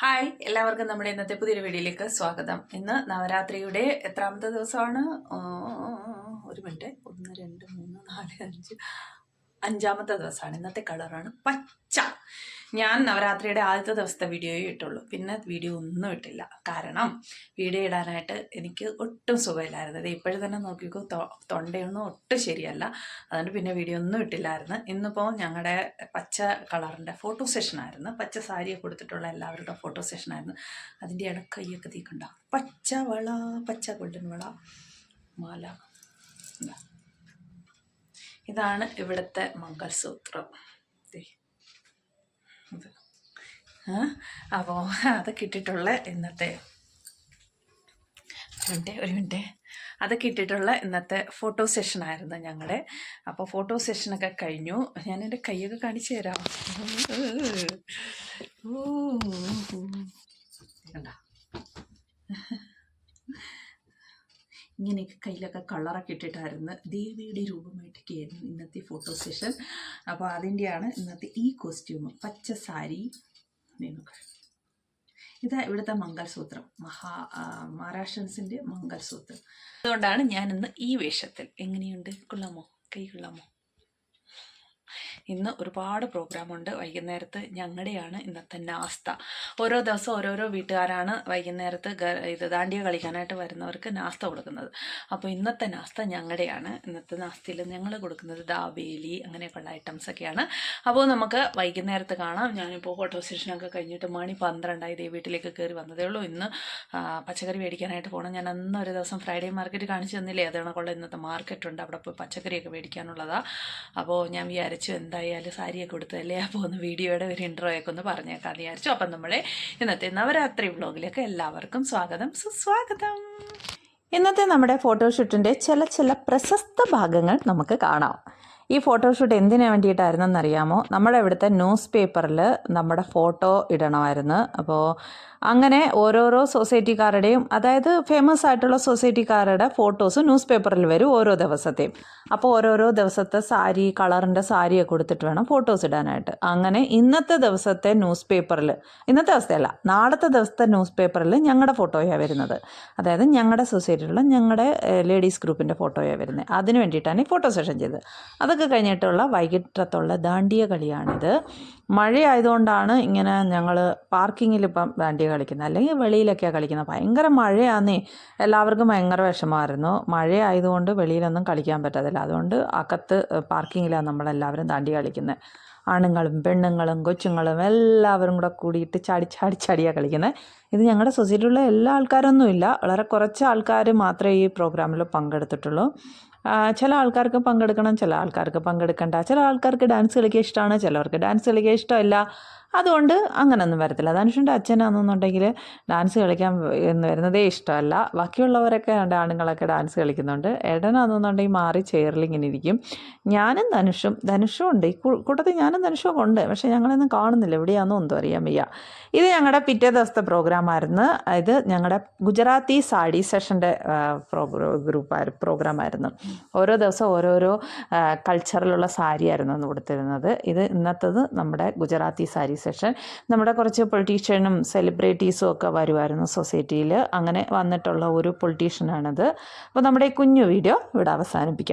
Hi എല്ലാവർക്കും നമ്മുടെ ഇന്നത്തെ പുതിയൊരു വീഡിയോയിലേക്ക് സ്വാഗതം. ഇന്ന് നവരാത്രിയുടെ എത്രാമത്തെ ദിവസമാണ്? ഒരു മിനിറ്റ്. ഒന്ന് രണ്ട് മൂന്ന് നാല് അഞ്ച്. അഞ്ചാമത്തെ ദിവസമാണ്. ഇന്നത്തെ കളറാണ് പച്ച. ഞാൻ നവരാത്രിയുടെ ആദ്യത്തെ ദിവസത്തെ വീഡിയോയെ ഇട്ടുള്ളൂ. പിന്നെ വീഡിയോ ഒന്നും ഇട്ടില്ല. കാരണം വീഡിയോ ഇടാനായിട്ട് എനിക്ക് ഒട്ടും സുഖമില്ലായിരുന്നു. അത് ഇപ്പോഴും തന്നെ നോക്കിക്കോ തൊണ്ടയൊന്നും ഒട്ടും ശരിയല്ല. അതുകൊണ്ട് പിന്നെ വീഡിയോ ഒന്നും ഇട്ടില്ലായിരുന്നു. ഇന്നിപ്പോൾ ഞങ്ങളുടെ പച്ച കളറിന്റെ ഫോട്ടോ സെഷനായിരുന്നു പച്ച സാരിയെ കൊടുത്തിട്ടുള്ള എല്ലാവരുടെ ഫോട്ടോ സെഷനായിരുന്നു അതിന്റെ കയ്യൊക്കെ തീക്കണ്ട പച്ച വള പച്ച ഗോൾഡൻ വള മാല. ഇതാ. ഇതാണ് ഇവിടുത്തെ മംഗൾസൂത്രം. ആ അപ്പോൾ അതൊക്കെ ഇന്നത്തെ ഒരു മിനിറ്റ് അതൊക്കെ ഇട്ടിട്ടുള്ള ഇന്നത്തെ ഫോട്ടോ സെഷൻ ആയിരുന്നു ഞങ്ങളുടെ അപ്പോൾ ഫോട്ടോ സെഷനൊക്കെ കഴിഞ്ഞു. ഞാൻ എന്റെ കൈയൊക്കെ കാണിച്ചു തരാം. ഇങ്ങനെയൊക്കെ കയ്യിലൊക്കെ കളറൊക്കെ ഇട്ടിട്ടായിരുന്നു ദേവിയുടെ രൂപമായിട്ടൊക്കെയായിരുന്നു ഇന്നത്തെ ഫോട്ടോ സെഷൻ അപ്പോൾ അതിന്റെയാണ് ഇന്നത്തെ ഈ കോസ്റ്റ്യൂം പച്ച സാരി നിങ്ങൾക്ക് ഇതാ ഇവിടുത്തെ മംഗൾസൂത്രം. മഹാ മഹാരാഷ്ട്രൻസിന്റെ മംഗൾസൂത്രം. അതുകൊണ്ടാണ് ഞാനിന്ന് ഈ വേഷത്തിൽ. എങ്ങനെയുണ്ട്? കൊള്ളാമോ? കൈ കൊള്ളാമോ? ഇന്ന് ഒരുപാട് പ്രോഗ്രാമുണ്ട് വൈകുന്നേരത്ത് ഞങ്ങളുടെയാണ് ഇന്നത്തെ നാസ്ത. ഓരോ ദിവസം ഓരോരോ വീട്ടുകാരാണ് വൈകുന്നേരത്ത് ഇത് ദാണ്ടിയ കളിക്കാനായിട്ട് വരുന്നവർക്ക് നാസ്ത കൊടുക്കുന്നത്. അപ്പോൾ ഇന്നത്തെ നാസ്ത ഞങ്ങളുടെയാണ്. ഇന്നത്തെ നാസ്തയിൽ ഞങ്ങൾ കൊടുക്കുന്നത് ദാബേലി അങ്ങനെയൊക്കെയുള്ള ഐറ്റംസ് ഒക്കെയാണ്. അപ്പോൾ നമുക്ക് വൈകുന്നേരത്ത് കാണാം. ഞാനിപ്പോൾ ഫോട്ടോ സെഷനൊക്കെ കഴിഞ്ഞിട്ട് മണി പന്ത്രണ്ടായി ദേ വീട്ടിലേക്ക് കയറി വന്നതേ ഉള്ളൂ. ഇന്ന് പച്ചക്കറി മേടിക്കാനായിട്ട് പോകണം ഞാൻ അന്ന് ഒരു ദിവസം ഫ്രൈഡേ മാർക്കറ്റ് കാണിച്ചു തന്നില്ലേ? അതേണക്കുള്ള ഇന്നത്തെ മാർക്കറ്റുണ്ട് അവിടെ പോയി പച്ചക്കറിയൊക്കെ മേടിക്കാനുള്ളതാണ് അപ്പോൾ ഞാൻ വിചാരിച്ചു എന്തായാലും സാരിയൊക്കെ കൊടുത്തതല്ലേ അപ്പോൾ ഒന്ന് വീഡിയോയുടെ ഒരു ഇൻട്രോ ഒക്കെ ഒന്ന് പറഞ്ഞേക്കാമെന്ന് വിചാരിച്ചു. അപ്പം നമ്മുടെ ഇന്നത്തെ നവരാത്രി വ്ളോഗിലേക്ക് എല്ലാവർക്കും സ്വാഗതം. സുസ്വാഗതം. ഇന്നത്തെ നമ്മുടെ ഫോട്ടോഷൂട്ടിന്റെ ചില ചില പ്രശസ്ത ഭാഗങ്ങൾ നമുക്ക് കാണാം. ഈ ഫോട്ടോഷൂട്ട് എന്തിനു വേണ്ടിയിട്ടായിരുന്നെന്നറിയാമോ നമ്മുടെ ഇവിടുത്തെ ന്യൂസ് പേപ്പറിൽ നമ്മുടെ ഫോട്ടോ ഇടണമായിരുന്നു. അപ്പോൾ അങ്ങനെ ഓരോരോ സൊസൈറ്റിക്കാരുടെയും അതായത് ഫേമസ് ആയിട്ടുള്ള സൊസൈറ്റിക്കാരുടെ ഫോട്ടോസ് ന്യൂസ് പേപ്പറിൽ വരും ഓരോ ദിവസത്തെയും. അപ്പോൾ ഓരോരോ ദിവസത്തെ സാരി കളറിന്റെ സാരിയൊക്കെ കൊടുത്തിട്ട് വേണം ഫോട്ടോസ് ഇടാനായിട്ട്. അങ്ങനെ ഇന്നത്തെ ദിവസത്തെ ന്യൂസ് പേപ്പറിൽ ഇന്നത്തെ അവസ്ഥയല്ല നാളത്തെ ദിവസത്തെ ന്യൂസ് പേപ്പറിൽ ഞങ്ങളുടെ ഫോട്ടോയാണ് വരുന്നത്. അതായത് ഞങ്ങളുടെ സൊസൈറ്റിയിലുള്ള ഞങ്ങളുടെ ലേഡീസ് ഗ്രൂപ്പിന്റെ ഫോട്ടോയാണ് വരുന്നത് അതിന് വേണ്ടിയിട്ടാണ് ഈ ഫോട്ടോ സെഷൻ ചെയ്തത്. അതൊക്കെ കഴിഞ്ഞിട്ടുള്ള വൈകിട്ടത്തുള്ള ദാണ്ടിയ കളിയാണിത്. മഴയായതുകൊണ്ടാണ് ഇങ്ങനെ ഞങ്ങൾ പാർക്കിങ്ങിൽ ഇപ്പം ദാണ്ടിയ കളിക്കുന്നത്. അല്ലെങ്കിൽ വെളിയിലൊക്കെയാണ് കളിക്കുന്നത്. ഭയങ്കര മഴയാന്നേ എല്ലാവർക്കും ഭയങ്കര വിഷമമായിരുന്നു. മഴയായതുകൊണ്ട് വെളിയിലൊന്നും കളിക്കാൻ പറ്റത്തില്ല. അതുകൊണ്ട് അകത്ത് പാർക്കിങ്ങിലാണ് നമ്മളെല്ലാവരും ദാണ്ടി കളിക്കുന്നത് ആണുങ്ങളും പെണ്ണുങ്ങളും കൊച്ചുങ്ങളും എല്ലാവരും കൂടെ കൂടിയിട്ട് ചാടി ചാടി ചാടിയാണ് കളിക്കുന്നത് ഇത് ഞങ്ങളുടെ സൊസൈറ്റിയിലുള്ള എല്ലാ ആൾക്കാരൊന്നുമില്ല. വളരെ കുറച്ച് ആൾക്കാർ മാത്രമേ ഈ പ്രോഗ്രാമിൽ പങ്കെടുത്തിട്ടുള്ളൂ. ചില ആൾക്കാർക്ക് പങ്കെടുക്കണം ചില ആൾക്കാർക്ക് പങ്കെടുക്കണ്ട. ചില ആൾക്കാർക്ക് ഡാൻസ് കളിക്കാൻ ഇഷ്ടമാണ് ചിലവർക്ക് ഡാൻസ് കളിക്കാൻ ഇഷ്ടമല്ല. അതുകൊണ്ട് അങ്ങനൊന്നും വരത്തില്ല. ധനുഷിന്റെ അച്ഛനാണെന്നുണ്ടെങ്കിൽ ഡാൻസ് കളിക്കാൻ എന്ന് വരുന്നതേ ഇഷ്ടമല്ല. ബാക്കിയുള്ളവരൊക്കെ ആണുങ്ങളൊക്കെ ഡാൻസ് കളിക്കുന്നുണ്ട്. ഏടനാണെന്നുണ്ടെങ്കിൽ മാറി ചെയറിൽ ഇങ്ങനെ ഇരിക്കും. ഞാനും ധനുഷും ധനുഷും ഉണ്ട്. ഈ കൂട്ടത്തിൽ ഞാനും ധനുഷും ഉണ്ട്. പക്ഷേ ഞങ്ങളൊന്നും കാണുന്നില്ല. എവിടെയാണെന്നോ എന്തോ അറിയാൻ വയ്യ. ഇത് ഞങ്ങളുടെ പിറ്റേ ദിവസത്തെ പ്രോഗ്രാമായിരുന്നു ഇത് ഞങ്ങളുടെ ഗുജറാത്തി സാഡി സെഷന്റെ പ്രോഗ്രോ ഗ്രൂപ്പായിരുന്നു പ്രോഗ്രാമായിരുന്നു ഓരോ ദിവസം ഓരോരോ കൾച്ചറിലുള്ള സാരിയായിരുന്നു അന്ന് കൊടുത്തിരുന്നത്. ഇത് ഇന്നത്തത് നമ്മുടെ ഗുജറാത്തി സാരി സെഷൻ നമ്മുടെ കുറച്ച് പൊളിറ്റീഷ്യനും സെലിബ്രിറ്റീസും ഒക്കെ വരുമായിരുന്നു സൊസൈറ്റിയിൽ അങ്ങനെ വന്നിട്ടുള്ള ഒരു പൊളിറ്റീഷ്യനാണത് അപ്പോൾ നമ്മുടെ ഈ കുഞ്ഞു വീഡിയോ ഇവിടെ അവസാനിപ്പിക്കാം.